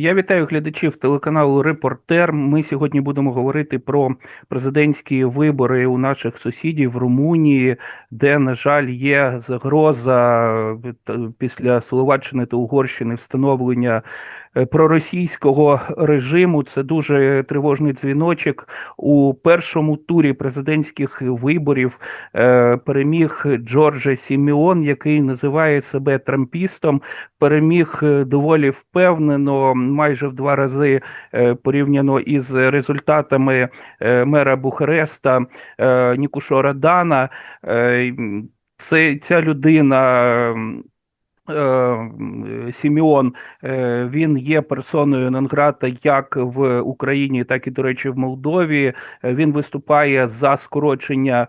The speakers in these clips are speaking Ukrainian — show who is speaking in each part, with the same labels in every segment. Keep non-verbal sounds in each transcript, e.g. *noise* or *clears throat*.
Speaker 1: Я вітаю глядачів телеканалу Репортер. Ми сьогодні будемо говорити про президентські вибори у наших сусідів в Румунії, де, на жаль, є загроза е, після Словаччини та Угорщини встановлення проросійського режиму. Це дуже тривожний дзвіночок. У першому турі президентських виборів е, переміг Джордже Сіміон, який називає себе трампістом. Переміг доволі впевнено майже в два рази е, порівняно із результатами е, мера Бухареста е, Нікушора Дана. Це ця людина Е, Сіміон е, він є персоною Нонграта як в Україні, так і, до речі, в Молдові. Е, він виступає за скорочення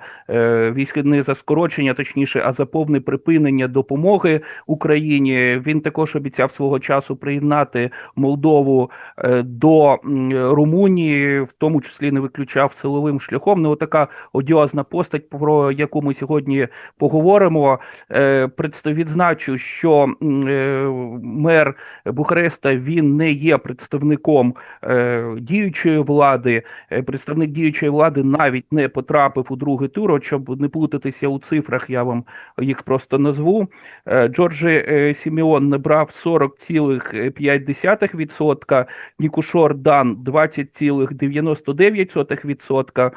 Speaker 1: військ, не за скорочення, точніше, а за повне припинення допомоги Україні. Він також обіцяв свого часу приєднати Молдову до Румунії, в тому числі не виключав силовим шляхом. Ну, така одіозна постать, про яку ми сьогодні поговоримо. Відзначу, що що е, мер Бухареста він не є представником е, діючої влади. Е, представник діючої влади навіть не потрапив у другий тур. Щоб не плутатися у цифрах, я вам їх просто назву. Джорджі Сіміон набрав 40,5%, Нікушор Дан 20,99%,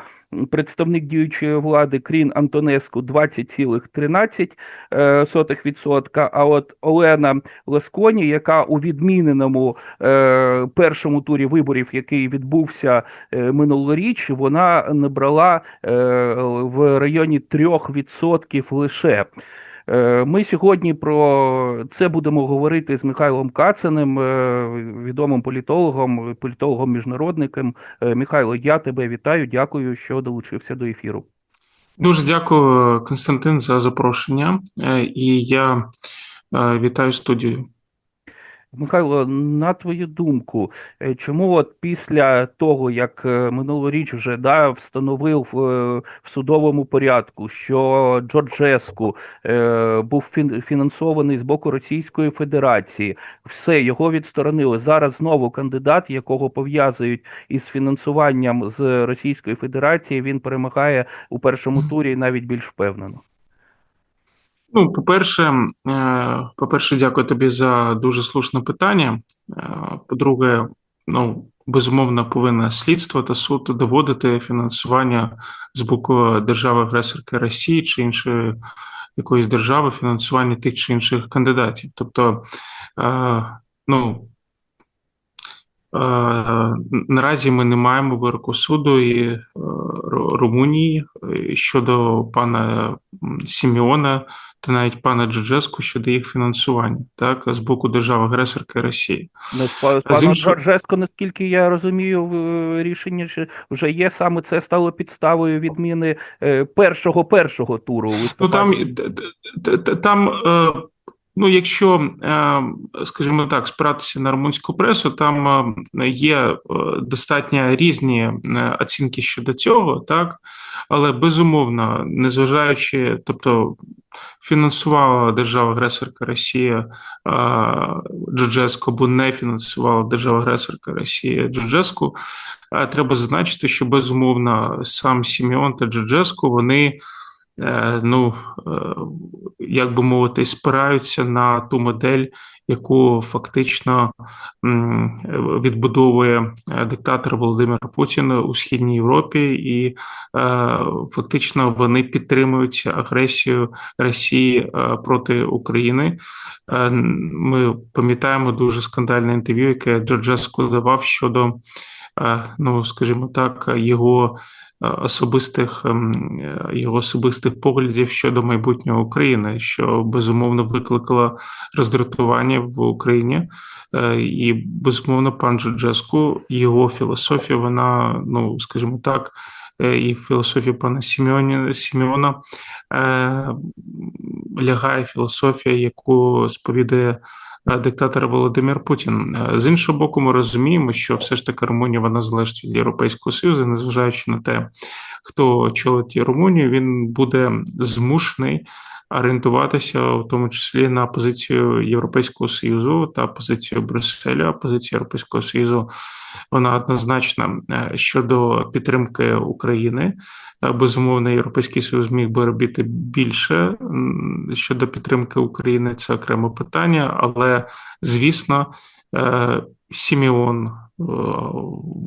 Speaker 1: представник діючої влади Крін Антонеску 20,13%. А от Олена Лесконі, яка у відміненому е, першому турі виборів, який відбувся е, минулоріч, вона набрала е, в районі 3% лише. Е, ми сьогодні про це будемо говорити з Михайлом Кацаним, е, відомим політологом, політологом-міжнародником. Е, Михайло, я тебе вітаю. Дякую, що долучився до ефіру.
Speaker 2: Дуже дякую, Константин, за запрошення. І я вітаю студію.
Speaker 1: Михайло, на твою думку, е, чому от після того, як е, минулоріч вже да, встановив е, в судовому порядку, що Джорджеску був фінансований з боку Російської Федерації, все його відсторонили. Зараз знову кандидат, якого пов'язують із фінансуванням з Російської Федерації, він перемагає у першому турі навіть більш впевнено.
Speaker 2: Ну, по-перше, е, по-перше, дякую тобі за дуже слушне питання. Е, по-друге, ну безумовно, повинна слідство та суд доводити фінансування з боку держави-агресорки Росії чи іншої якоїсь держави, фінансування тих чи інших кандидатів. Тобто, е, ну наразі ми не маємо вироку суду і Румунії щодо пана Сіміона та навіть пана Джорджеску щодо їх фінансування, так з боку держави агресорки Росії.
Speaker 1: Ну, пану інш... Джорджеску, наскільки я розумію, рішення вже є саме це стало підставою відміни е, першого першого туру.
Speaker 2: Ну там там. Е, ну, якщо, е, скажімо так, спиратися на румунську пресу, там є достатньо різні оцінки щодо цього, так але безумовно, незважаючи, тобто фінансувала держава-агресорка Росія Джуджеску, або не фінансувала держава-агресорка Росія Джуджеску. Треба зазначити, що безумовно сам Сіміон та Джуджеску вони. Е, ну, е, як би мовити, спираються на ту модель, яку фактично відбудовує е, диктатор Володимир Путін у східній Європі, і фактично вони підтримують агресію Росії проти України. Ми пам'ятаємо дуже скандальне інтерв'ю, яке Джорджеско давав щодо, ну скажімо так, його особистих ем, його особистих поглядів щодо майбутнього України, що безумовно викликало роздратування в Україні, е, і безумовно, пан Джуджеску, його філософія, вона, ну скажімо так, е, і філософія пана Сімеоні, Сімеона е, лягає філософія, яку сповідає. Диктатор Володимир Путін з іншого боку, ми розуміємо, що все ж таки Румунія вона залежить від Європейського Союзу, незважаючи на те, хто очолить Румунію, він буде змушений орієнтуватися, в тому числі на позицію Європейського союзу та позицію Брюсселя. Позиція Європейського союзу вона однозначна е, щодо підтримки України. Е, Безумовно, Європейський Союз міг би робити більше щодо підтримки України. Це окреме питання, але звісно, е, Сіміон е,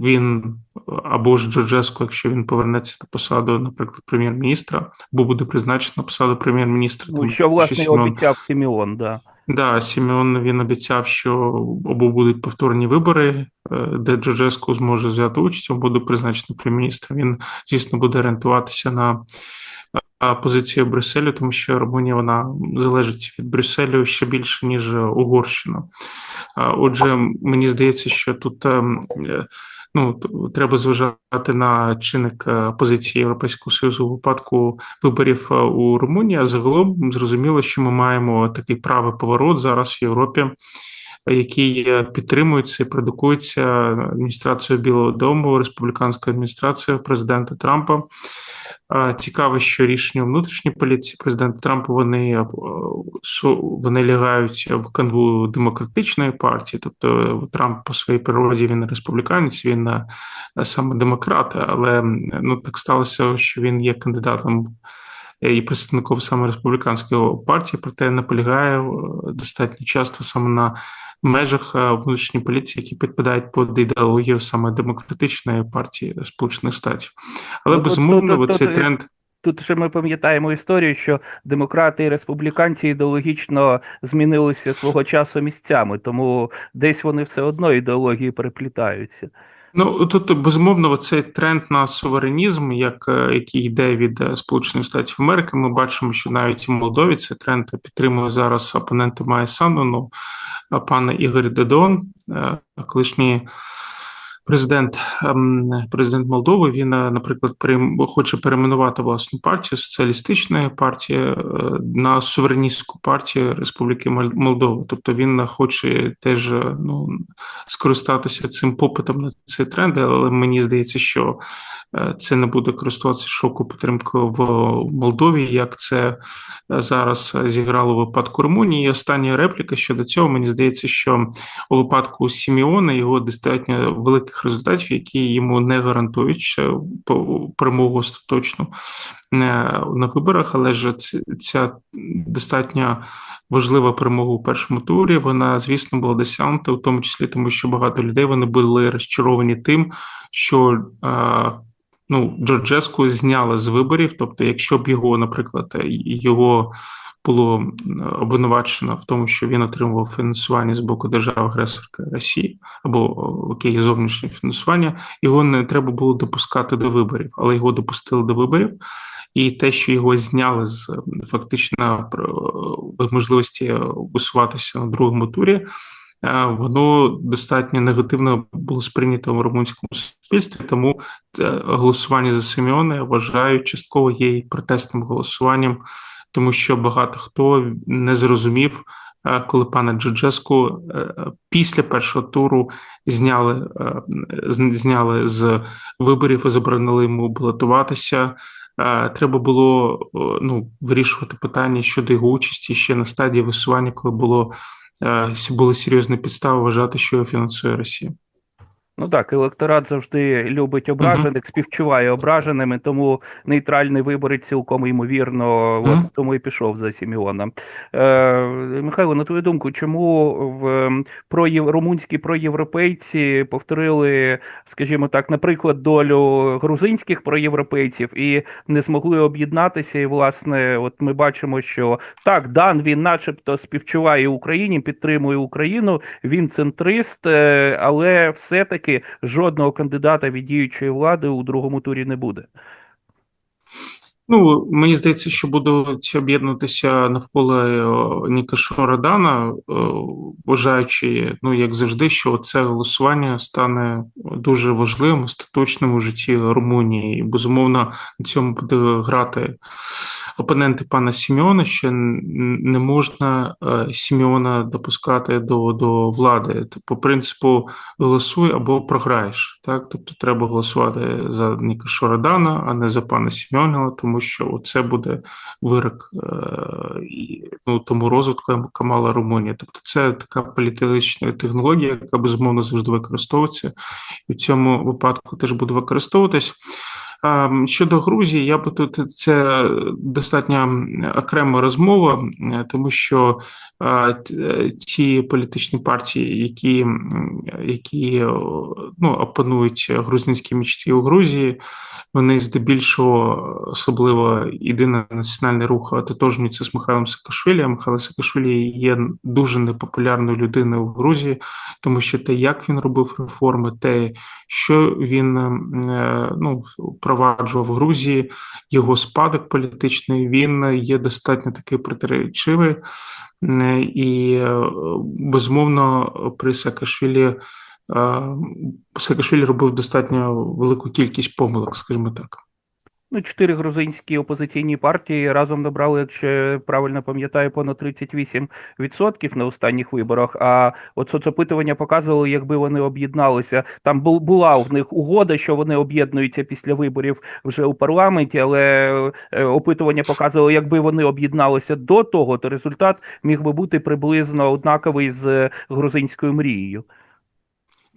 Speaker 2: він або ж Джорджеско, якщо він повернеться на посаду, наприклад, прем'єр-міністра, або буде призначено на посаду прем'єр-міністра.
Speaker 1: Ну, що власне і
Speaker 2: Сімеон-
Speaker 1: обіцяв Сіміон, да.
Speaker 2: Да, Сімеон він обіцяв, що або будуть повторні вибори, е, де Джорджеску зможе взяти участь, або буде призначений прем'єр-міністром. Він, звісно, буде орієнтуватися на позицію Брюсселю, тому що Румунія вона залежить від Брюсселю ще більше, ніж Угорщина. Отже, мені здається, що тут ем, ну, треба зважати на чинник е, позиції Європейського Союзу у випадку виборів е, у Румунії. А загалом зрозуміло, що ми маємо такий правий поворот зараз в Європі, який е, підтримується і продукується адміністрацією Білого Дому, республіканською адміністрацією президента Трампа. Цікаво, що рішення у внутрішній політиці президента Трампа вони, е, вони лягають в канву демократичної партії. Тобто е, Трамп по своїй природі він республіканець, він е, саме демократ, але ну так сталося, що він є кандидатом і представником саме республіканської партії, проте наполягає достатньо часто саме на межах е, внутрішньої політики, які підпадають під ідеологію саме демократичної партії Сполучених Штатів. Але
Speaker 1: Ну,
Speaker 2: безумовно, цей тренд.
Speaker 1: Тут ще ми пам'ятаємо історію, що демократи і республіканці ідеологічно змінилися свого часу місцями, тому десь вони все одно ідеології переплітаються.
Speaker 2: Ну тут безумовно цей тренд на суверенізм, як е, який йде від е, Сполучених Штатів Америки. Ми бачимо, що навіть у Молдові цей тренд підтримує зараз опоненти Майя Сандану, е, пане Ігор Дедон, е, колишній президент, ем, президент Молдови. Він, е, наприклад, хоче перейменувати власну партію соціалістичної партії е, на сувереністську партію Республіки Мол- Молдова. Тобто він хоче теж е, ну скористатися цим попитом на ці тренди, але мені здається, що е, це не буде користуватися шоку підтримкою в Молдові, як це е, зараз зіграло у випадку Румунії. І остання репліка щодо цього, мені здається, що у випадку Сіміона його достатньо великих результатів, які йому не гарантують перемогу остаточну е, на виборах, але ж ця достатньо важлива перемога у першому турі. Вона, звісно, була досягнута, в тому числі тому, що багато людей вони були розчаровані тим, що е, ну, Джорджеску зняли з виборів. Тобто, якщо б його, наприклад, е, його було обвинувачено в тому, що він отримував фінансування з боку держави-агресорки Росії або окей, зовнішнє фінансування, його не треба було допускати до виборів, але його допустили до виборів. І те, що його зняли з фактично е, можливості висуватися на другому турі, е, воно достатньо негативно було сприйнято в румунському суспільстві. Тому е, голосування за Симеона я вважаю частково є і протестним голосуванням, тому що багато хто не зрозумів. е, Коли пана Джорджеску е, після першого туру зняли, е, зняли з виборів і заборонили йому балотуватися, Е, треба було ну, вирішувати питання щодо його участі ще на стадії висування, коли було е, були серйозні підстави вважати, що його фінансує Росія.
Speaker 1: Ну так, електорат завжди любить ображених, співчуває ображеними, тому нейтральний виборець цілком ймовірно
Speaker 2: Мгм.
Speaker 1: власне, тому і пішов за Сіміона. Е, Михайло, на твою думку, чому в проєв... румунські проєвропейці повторили, скажімо так, наприклад, долю грузинських проєвропейців і не змогли об'єднатися? І, власне, от ми бачимо, що так, Дан він, начебто, співчуває Україні, підтримує Україну, він центрист, е, але жодного кандидата від діючої влади у другому турі не буде.
Speaker 2: Ну, мені здається, що будуть об'єднуватися навколо е, Нікашо Радана, е, вважаючи, ну як завжди, що це голосування стане дуже важливим, остаточним у житті Румунії. І, безумовно, на цьому буде грати опоненти пана Сімеона, що не можна е, Сімеона допускати до до влади. По принципу голосуй або програєш. Так, тобто треба голосувати за Нікашо Радана, а не за пана Сімеона, тому що це буде вирок е, ну, тому розвитку Камала Румунія. Тобто, це така політична технологія, яка безумовно завжди використовується, і в цьому випадку теж буде використовуватись. Щодо Грузії, я би тут це достатньо окрема розмова, тому що ті політичні партії, які які ну, опанують грузинські мічті у Грузії, вони здебільшого, особливо єдиний національний рух тотожніться з Михайлом Саакашвілі. Михайло Саакашвілі є дуже непопулярною людиною в Грузії, тому що те, як він робив реформи, те, що він е, ну, впроваджував в Грузії, його спадок політичний, він є достатньо такий протиречивий. І е, безумовно при Саакашвілі Саакашвілі робив достатньо велику кількість помилок, скажімо так.
Speaker 1: Ну, чотири грузинські опозиційні партії разом набрали, якщо правильно пам'ятаю, понад 38% на останніх виборах. А от соцопитування показували, якби вони об'єдналися. Там була в них угода, що вони об'єднуються після виборів вже у парламенті, але е, опитування показувало, якби вони об'єдналися до того, то результат міг би бути приблизно однаковий з грузинською мрією.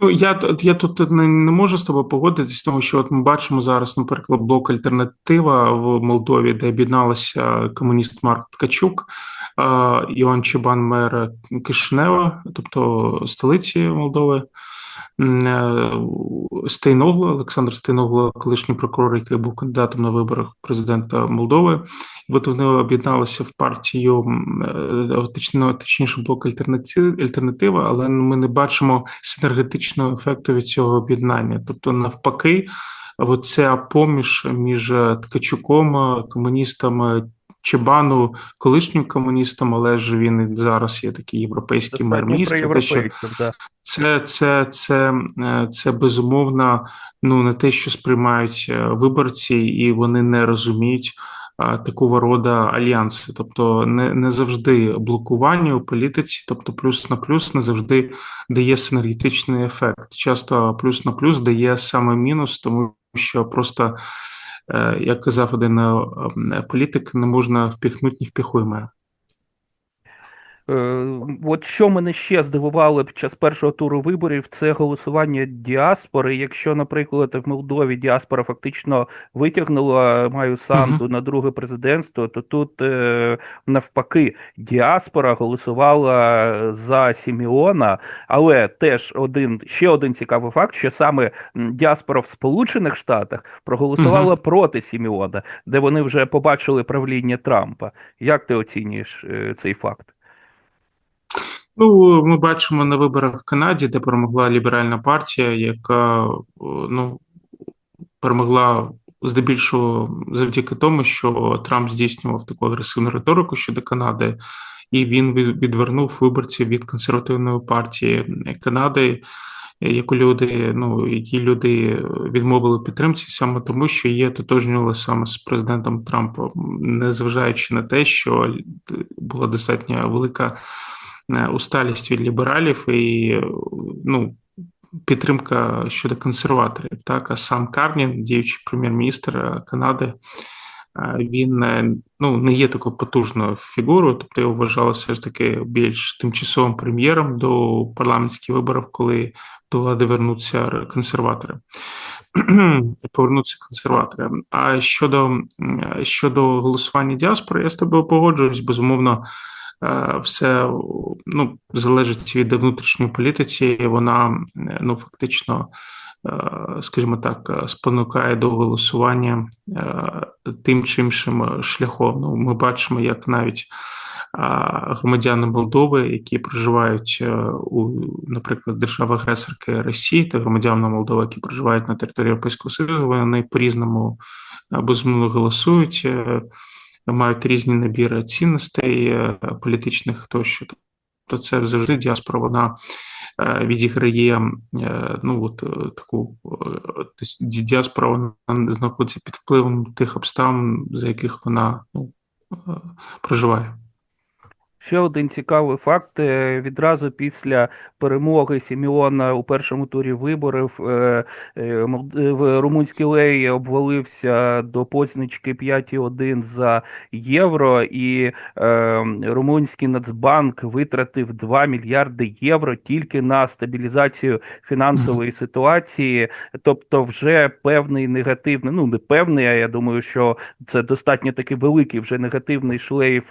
Speaker 2: Ну, я я тут не, не можу з тобою погодитись, тому що от ми бачимо зараз, наприклад, блок Альтернатива в Молдові, де об'єдналися комуніст Марк Ткачук, Іон Чубан, мер Кишинева, тобто столиці Молдови. Е, Стейногло, Олександр Стейногло, колишній прокурор, який був кандидатом на виборах президента Молдови. І от вони об'єдналися в партію е, точніше блок альтернатива, але ми не бачимо синергетичного ефекту від цього об'єднання. Тобто, навпаки, оця поміж між Ткачуком, комуністами. Чебану колишнім комуністом, але ж він зараз є такий європейський мер міста. Те, що це це, це, е, це безумовно ну не те, що сприймають е, виборці, і вони не розуміють. Такого роду альянси, тобто не не завжди блокування у політиці, тобто плюс на плюс не завжди дає синергетичний ефект. Часто плюс на плюс дає саме мінус, тому що просто, як казав один політик, не можна впіхнути ні впіхуємо.
Speaker 1: Е, от що мене ще здивувало під час першого туру виборів, це голосування діаспори. Якщо, наприклад, в Молдові діаспора фактично витягнула Маю Санду uh -huh. на друге президентство, то тут е, навпаки діаспора голосувала за Сіміона, але теж один ще один цікавий факт, що саме діаспора в Сполучених Штатах проголосувала uh -huh. проти Сіміона, де вони вже побачили правління Трампа. Як ти оцінюєш е, цей факт?
Speaker 2: Ну, ми бачимо на виборах в Канаді, де перемогла ліберальна партія, яка ну перемогла здебільшого завдяки тому, що Трамп здійснював таку агресивну риторику щодо Канади, і він відвернув виборців від консервативної партії Канади. Яку люди, ну які люди відмовили підтримці саме тому, що є тотожнювали саме з президентом Трампом, незважаючи на те, що була достатньо велика Е, усталість від лібералів і ну, підтримка щодо консерваторів. Так, а сам Карнін, діючий прем'єр-міністр Канади, він е, ну, не є такою потужною фігурою, тобто його вважали все ж таки більш тимчасовим прем'єром до парламентських виборів, коли до влади вернуться консерватори. *clears throat* Повернуться консерватори. А щодо щодо голосування діаспори, я з тобою погоджуюсь, безумовно. Е, все ну, залежить від внутрішньої політиці. Вона ну фактично, е, скажімо так, спонукає до голосування е, тим чи іншим шляхом. Ну, Ми бачимо, як навіть громадяни Молдови, які проживають у, наприклад, держави-агресорки Росії та громадяни Молдови, які проживають на території Європейського Союзу, вони по різному безумовно голосують мають різні набіри цінностей е, політичних тощо. То це завжди діаспора вона е, відіграє е, ну от таку тобто діаспора вона знаходиться під впливом тих обставин, за яких вона ну, проживає.
Speaker 1: Ще один цікавий факт. Е, відразу після перемоги Сіміона у першому турі виборів е, е, в румунський лей обвалився до позначки 5,1 за євро, і румунський Нацбанк витратив 2 мільярди євро тільки на стабілізацію фінансової ситуації, тобто вже певний негативний, ну не певний, а я думаю, що це достатньо такий великий вже негативний шлейф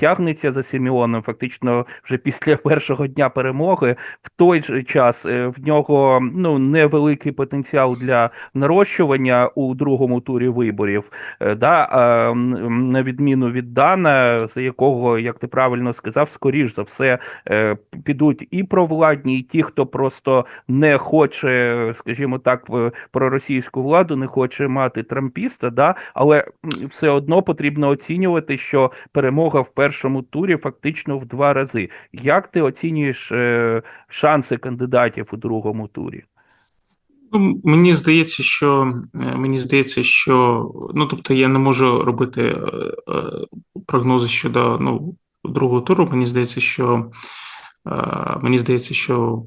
Speaker 1: тягнеться за Сіміоном. Фактично вже після *laughs* першого дня перемоги, в той же час е, в нього ну невеликий потенціал для нарощування у другому турі виборів, е, да, на відміну від Дана, за якого, як ти правильно сказав, скоріш за все е, підуть і провладні, і ті, хто просто не хоче, скажімо так, про російську владу, не хоче мати трампіста, да, але все одно потрібно оцінювати, що перемога в першому турі фактично фактично в два рази. Як ти оцінюєш е, шанси кандидатів у другому турі?
Speaker 2: Ну, Мені здається, що е, мені здається, що ну тобто я не можу робити е, прогнози щодо ну, другого туру. Мені здається, що мені здається, що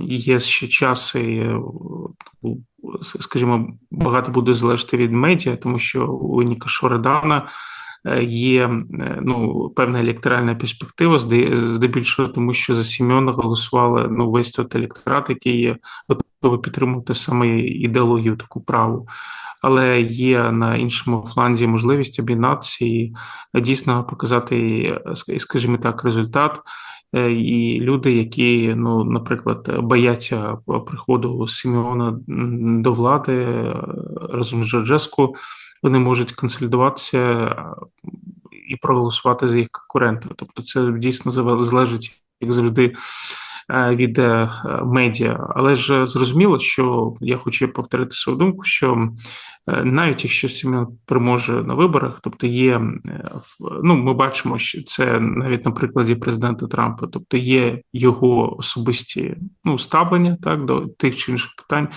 Speaker 2: є ще час, і, скажімо, багато буде залежати від медіа, тому що у Ніка Шоредана є е, ну, певна електоральна перспектива, здебільшого, тому що за Сімеона голосували ну, весь той електорат, який є готовий підтримувати саме ідеологію таку праву. Але є на іншому фланзі можливість об'єднатися дійсно показати, скажімо так, результат. Е, і люди, які, ну, наприклад, бояться приходу Сімеона до влади разом з Джорджеску, вони можуть консолідуватися е, і проголосувати за їх конкурента. Тобто, це дійсно залежить, як завжди, е, від е, медіа. Але ж зрозуміло, що я хочу повторити свою думку, що навіть якщо Сім'ян переможе на виборах, тобто є ну ми бачимо, що це навіть на прикладі президента Трампа, тобто є його особисті ну ставлення так до тих чи інших питань,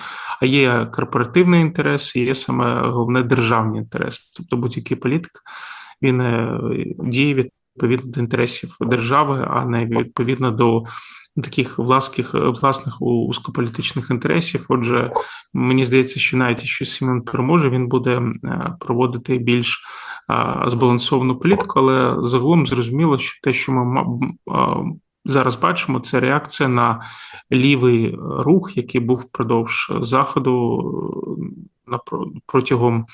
Speaker 2: а є корпоративний інтерес, і є саме головне державний інтерес. Тобто будь-який політик він е, діє відповідно до інтересів держави, а не відповідно до таких власних власних узкополітичних інтересів. Отже, мені здається, що навіть якщо Сімон переможе, він буде е, проводити більш збалансовану політику, але загалом зрозуміло, що те, що ми зараз бачимо, це реакція на лівий рух, який був впродовж заходу протягом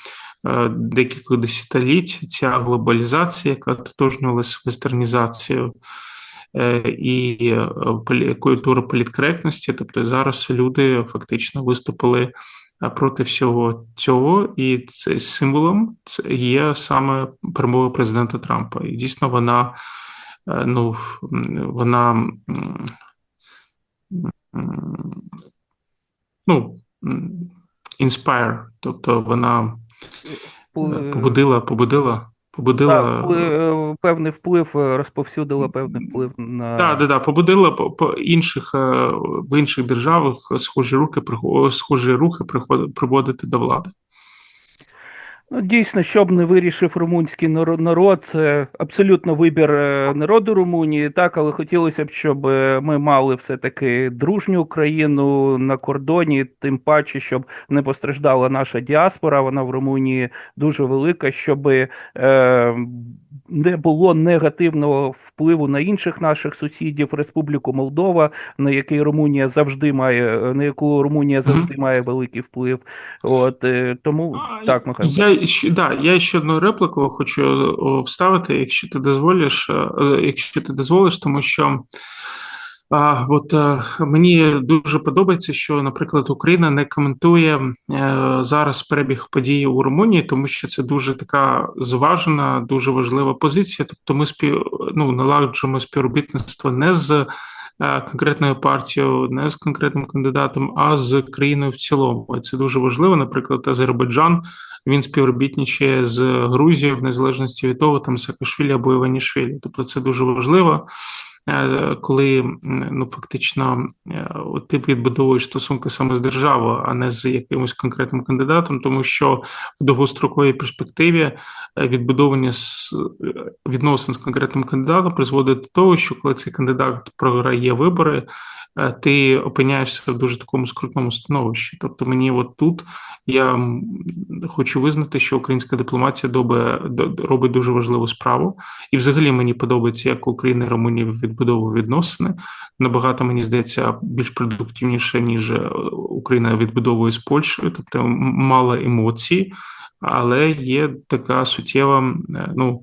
Speaker 2: е, декількох десятиліть. Ця глобалізація, яка тотожнювалася вестернізацією. Е, і е, культура політкоректності, тобто зараз люди фактично виступили проти всього цього, і це символом є саме перемога президента Трампа. І дійсно вона ну вона ну inspire, тобто вона е, побудила, побудила. Побудила
Speaker 1: так, е, певний вплив, е, розповсюдила певний вплив на
Speaker 2: Так, да, да, побудила по, по інших в інших державах схожі руки схожі рухи приводити до влади.
Speaker 1: Ну, Дійсно, що б не вирішив румунський народ, це абсолютно вибір е, народу Румунії, так, але хотілося б, щоб е, ми мали все-таки дружню Україну на кордоні, тим паче, щоб не постраждала наша діаспора. Вона в Румунії дуже велика, щоб е, не було негативного впливу на інших наших сусідів, Республіку Молдова, на який Румунія завжди має, на яку Румунія завжди має великий вплив. От тому а, так, Михайло.
Speaker 2: Я да, я ще одну репліку хочу вставити, якщо ти дозволиш, якщо ти дозволиш, тому що. От е, мені дуже подобається, що, наприклад, Україна не коментує е, зараз перебіг подій у Румунії, тому що це дуже така зважена, дуже важлива позиція. Тобто, ми спів, ну, налагоджуємо співробітництво не з е, конкретною партією, не з конкретним кандидатом, а з країною в цілому. Це дуже важливо. Наприклад, Азербайджан він співробітничає з Грузією в незалежності від того, там Саакашвілі або Іванішвілі. Тобто, це дуже важливо. Е, коли ну фактично е, ти відбудовуєш стосунки саме з державою, а не з якимось конкретним кандидатом, тому що в довгостроковій перспективі е, відбудовування відносин з конкретним кандидатом призводить до того, що коли цей кандидат програє вибори, ти опиняєшся в дуже такому скрутному становищі. Тобто, мені от тут я хочу визнати, що українська дипломатія добе робить дуже важливу справу, і взагалі мені подобається, як Україна і Румунія відбудовує відносини. Набагато мені здається більш продуктивніше ніж Україна відбудовує з Польщею, тобто мало емоцій але є така суттєва, ну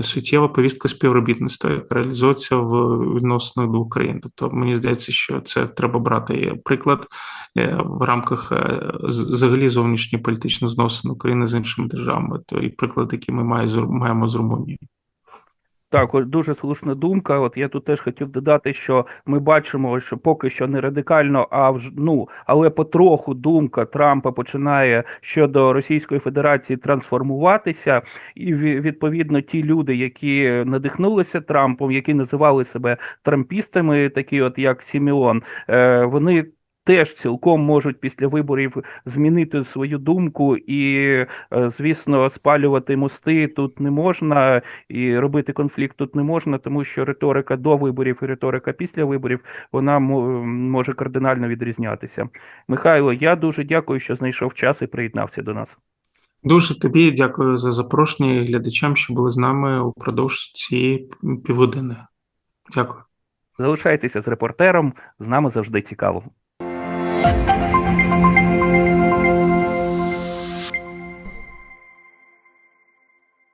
Speaker 2: суттєва повістка співробітництва, яка реалізується в відносинах двох країн. Тобто мені здається, що це треба брати приклад е, в рамках е, взагалі зовнішньої політичної зносин України з іншими державами. Той приклад, який ми маємо з Румунією.
Speaker 1: Так, дуже слушна думка. От я тут теж хотів додати, що ми бачимо, що поки що не радикально, а вже ну але потроху думка Трампа починає щодо Російської Федерації трансформуватися, і відповідно ті люди, які надихнулися Трампом, які називали себе трампістами, такі от як Сіміон, е, вони теж цілком можуть після виборів змінити свою думку, і, е, звісно, спалювати мости тут не можна, і робити конфлікт тут не можна, тому що риторика до виборів і риторика після виборів вона може кардинально відрізнятися. Михайло, я дуже дякую, що знайшов час і приєднався до нас.
Speaker 2: Дуже тобі дякую за запрошення і глядачам, що були з нами упродовж цієї півгодини. Дякую.
Speaker 1: Залишайтеся з репортером, з нами завжди цікаво. Thank you.